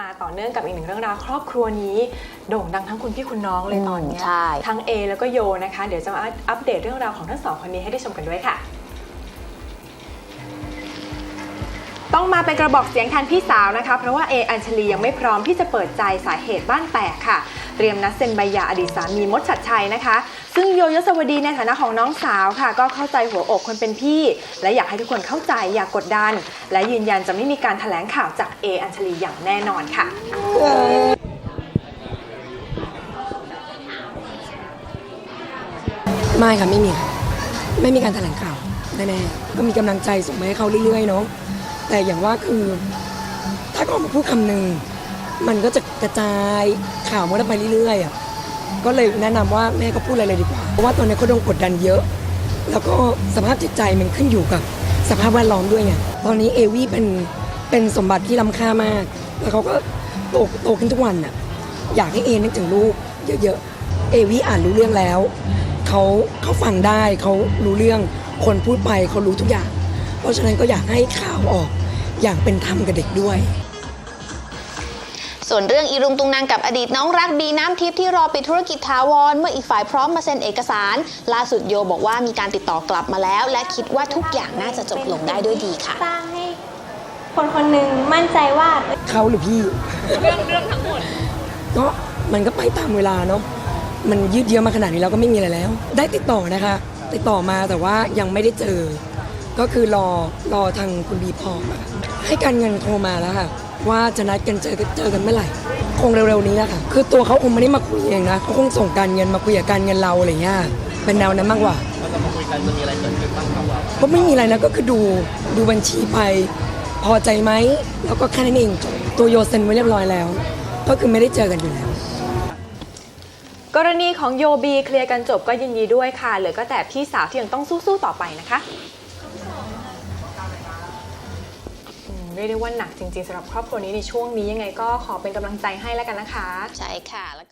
มาต่อเนื่องกับอีกหนึ่งเรื่องราวครอบครัวนี้โด่งดังทั้งคุณพี่คุณน้องเลยตอนเนี้ยใช่ ทั้งเอแล้วก็โยนะคะ เดี๋ยวจะมาอัปเดตเรื่องราวของทั้งสองคนนี้ให้ได้ชมกันด้วยค่ะ ต้องมาเป็นกระบอกเสียงแทนพี่สาวนะคะ เพราะว่าเออัญชลียังไม่พร้อมที่จะเปิดใจสาเหตุบ้านแตกค่ะ เตรียมนัดเซ็นใบหย่าอดีตสามีมดชัดชัยนะคะ ซึ่งโยยศวดีในฐานะของน้องสาวค่ะ ก็เข้าใจหัวอกคนเป็นพี่ และอยากให้ทุกคนเข้าใจอย่ากกดดัน และยืนยันจะไม่มีการแถลงข่าวจากเออัญชลีอย่างแน่นอนค่ะไม่ค่ะไม่มีค่ะไม่มีการแถลงข่าวแน่ๆก็มีกำลังใจส่งมาให้เขาเรื่อยๆเนาะ แต่อย่างว่าคือถ้าเขาออกมาพูดคำหนึ่งมันก็จะกระจายข่าวมันไปเรื่อยๆอะก็เลยแนะนำว่าแม่ก็พูดอะไรเลยดีกว่าเพราะว่าตอนนี้เขาโดนกดดันเยอะ แล้วก็สภาพจิตใจมันขึ้นอยู่กับสภาพแวดล้อมด้วยไงตอนนี้เอวี่เป็นเป็นสมบัติที่ล้ำค่ามาก แล้วเขาก็โตโตขึ้นทุกวันน่ะอยากให้เอนึกถึงลูกเยอะๆเอวี่อ่านรู้เรื่องแล้วเขาเขาฟังได้เขารู้เรื่องคนพูดไปเขารู้ทุกอย่าง เพราะฉะนั้นก็อยากให้ข่าวออกอย่างเป็นธรรมกับเด็กด้วยส่วนเรื่องอีรุงตุงนางกับอดีตน้องรักบีน้ำทิพย์ที่รอปิดธุรกิจทาวร เมื่ออีกฝ่ายพร้อมมาเซ็นเอกสาร ล่าสุดโยบอกว่ามีการติดต่อกลับมาแล้ว และคิดว่าทุกอย่างน่าจะจบลงได้ด้วยดีค่ะสร้างให้คนคนหนึ่งมั่นใจว่าเขาหรือพี่เรื่องเรื่องทั้งหมดก็มันก็ไปตามเวลาเนาะมันยืดเยื้อมาขนาดนี้แล้วก็ไม่มีอะไรแล้ว ได้ติดต่อนะคะ ติดต่อมาแต่ว่ายังไม่ได้เจอ ก็คือรอรอทางคุณบีพอมาให้การเงินโทรมาแล้วค่ะ ว่าจะนัดกันเจอเจอกันเมื่อไหร่คงเร็วๆนี้แหละค่ะ คือตัวเขาคงไม่ได้มาคุยเองนะเขาคงส่งการเงินมาคุยกับการเงินเราอะไรเงี้ยเป็นแนวนั้นมากกว่าก็ไม่มีอะไรนะก็คือดูดูบัญชีไปพอใจไหมแล้วก็แค่นั้นเองจบตัวโยเซ็นไว้เรียบร้อยแล้ว ก็คือไม่ได้เจอกันอยู่แล้วกรณีของโยบีเคลียร์กันจบก็ยินดีด้วยค่ะ เหลือก็แต่พี่สาวที่ยังต้องสู้ๆต่อไปนะคะ เรียกได้ว่าหนักจริงๆสำหรับครอบครัวนี้ในช่วงนี้ยังไงก็ขอเป็นกำลังใจให้แล้วกันนะคะ ใช่ค่ะ